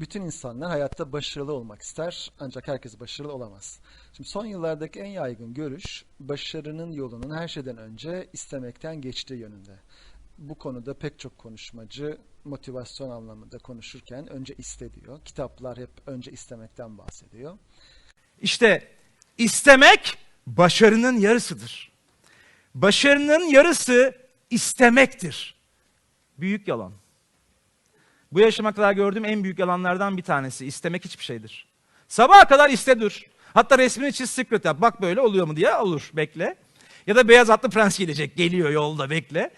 bütün insanlar hayatta başarılı olmak ister ancak herkes başarılı olamaz. Şimdi son yıllardaki en yaygın görüş başarının yolunun her şeyden önce istemekten geçtiği yönünde. Bu konuda pek çok konuşmacı motivasyon anlamında konuşurken önce iste diyor. Kitaplar hep önce istemekten bahsediyor. İşte istemek başarının yarısıdır. Başarının yarısı istemektir. Büyük yalan. Bu yaşıma kadar gördüğüm en büyük yalanlardan bir tanesi. İstemek hiçbir şeydir. Sabaha kadar iste dur. Hatta resmini çiz secret yap. Bak böyle oluyor mu diye olur bekle. Ya da beyaz atlı prens gelecek. Geliyor yolda bekle.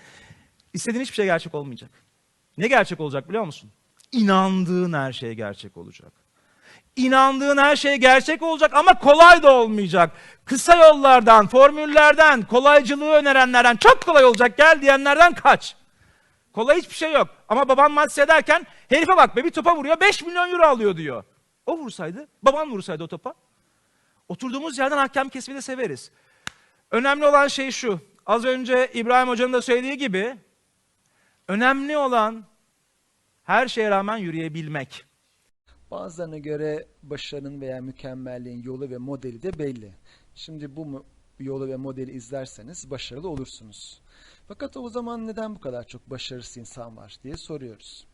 İstediğin hiçbir şey gerçek olmayacak. Ne gerçek olacak biliyor musun? İnandığın her şey gerçek olacak. İnandığın her şey gerçek olacak ama kolay da olmayacak. Kısa yollardan, formüllerden, kolaycılığı önerenlerden çok kolay olacak gel diyenlerden kaç. Kolay hiçbir şey yok. Ama baban maç seyrederken herife bak be bir topa vuruyor 5 milyon euro alıyor diyor. O vursaydı, baban vursaydı o topa. Oturduğumuz yerden hakem kesmeyi de severiz. Önemli olan şey şu. Az önce İbrahim Hoca'nın da söylediği gibi önemli olan her şeye rağmen yürüyebilmek. Bazılarına göre başarının veya mükemmelliğin yolu ve modeli de belli. Şimdi bu mu- yolu ve modeli izlerseniz başarılı olursunuz. Fakat o zaman neden bu kadar çok başarısız insan var diye soruyoruz.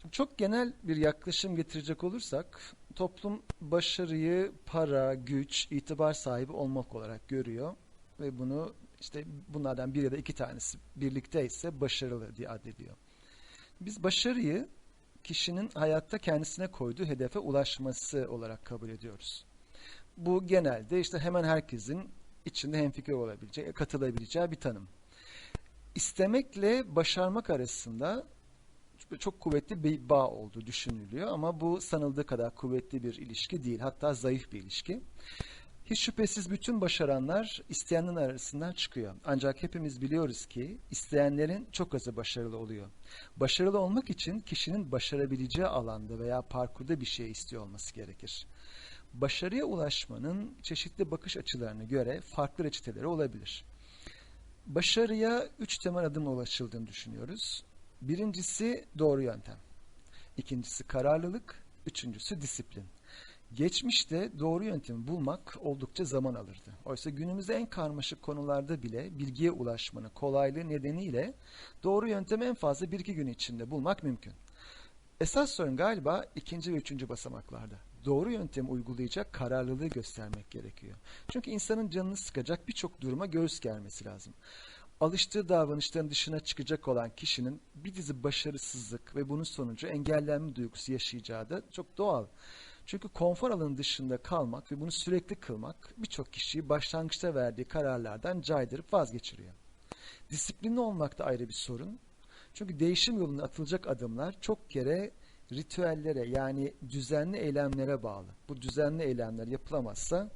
Şimdi çok genel bir yaklaşım getirecek olursak toplum başarıyı para, güç, itibar sahibi olmak olarak görüyor ve bunu işte bunlardan bir ya da iki tanesi birlikte ise başarılı diye addediyor. Biz başarıyı kişinin hayatta kendisine koyduğu hedefe ulaşması olarak kabul ediyoruz. Bu genelde işte hemen herkesin içinde hemfikir olabileceği, katılabileceği bir tanım. İstemekle başarmak arasında çok kuvvetli bir bağ olduğu düşünülüyor ama bu sanıldığı kadar kuvvetli bir ilişki değil, hatta zayıf bir ilişki. Hiç şüphesiz bütün başaranlar isteyenlerin arasından çıkıyor. Ancak hepimiz biliyoruz ki isteyenlerin çok azı başarılı oluyor. Başarılı olmak için kişinin başarabileceği alanda veya parkurda bir şey istiyor olması gerekir. Başarıya ulaşmanın çeşitli bakış açılarına göre farklı reçeteleri olabilir. Başarıya üç temel adımla ulaşıldığını düşünüyoruz. Birincisi doğru yöntem. İkincisi kararlılık. Üçüncüsü disiplin. Geçmişte doğru yöntemi bulmak oldukça zaman alırdı. Oysa günümüzde en karmaşık konularda bile bilgiye ulaşmanın kolaylığı nedeniyle doğru yöntemi en fazla bir iki gün içinde bulmak mümkün. Esas sorun galiba ikinci ve üçüncü basamaklarda. Doğru yöntemi uygulayacak kararlılığı göstermek gerekiyor. Çünkü insanın canını sıkacak birçok duruma göğüs germesi lazım. Alıştığı davranışların dışına çıkacak olan kişinin bir dizi başarısızlık ve bunun sonucu engellenme duygusu yaşayacağı da çok doğal. Çünkü konfor alanı dışında kalmak ve bunu sürekli kılmak birçok kişiyi başlangıçta verdiği kararlardan caydırıp vazgeçiriyor. Disiplinli olmak da ayrı bir sorun. Çünkü değişim yolunda atılacak adımlar çok kere ritüellere yani düzenli eylemlere bağlı. Bu düzenli eylemler yapılamazsa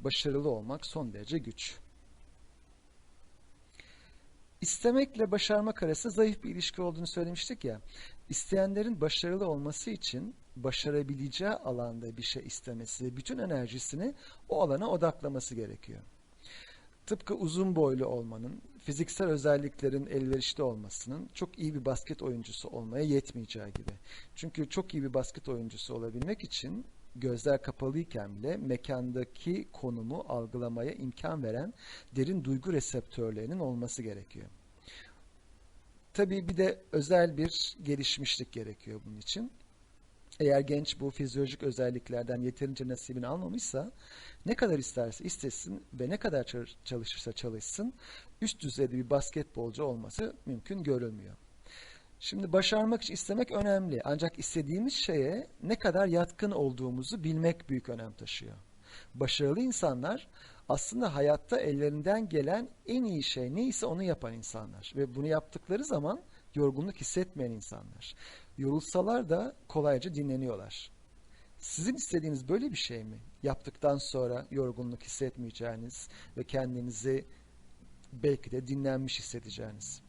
başarılı olmak son derece güç. İstemekle başarmak arasında zayıf bir ilişki olduğunu söylemiştik ya. İsteyenlerin başarılı olması için başarabileceği alanda bir şey istemesi ve bütün enerjisini o alana odaklaması gerekiyor. Tıpkı uzun boylu olmanın, fiziksel özelliklerin elverişli olmasının çok iyi bir basket oyuncusu olmaya yetmeyeceği gibi. Çünkü çok iyi bir basket oyuncusu olabilmek için gözler kapalıyken bile mekandaki konumu algılamaya imkan veren derin duygu reseptörlerinin olması gerekiyor. Tabii bir de özel bir gelişmişlik gerekiyor bunun için. Eğer genç bu fizyolojik özelliklerden yeterince nasibini almamışsa ne kadar isterse istesin ve ne kadar çalışırsa çalışsın üst düzeyde bir basketbolcu olması mümkün görülmüyor. Şimdi başarmak için istemek önemli ancak istediğimiz şeye ne kadar yatkın olduğumuzu bilmek büyük önem taşıyor. Başarılı insanlar aslında hayatta ellerinden gelen en iyi şey neyse onu yapan insanlar ve bunu yaptıkları zaman yorgunluk hissetmeyen insanlar. Yorulsalar da kolayca dinleniyorlar. Sizin istediğiniz böyle bir şey mi? Yaptıktan sonra yorgunluk hissetmeyeceğiniz ve kendinizi belki de dinlenmiş hissedeceğiniz.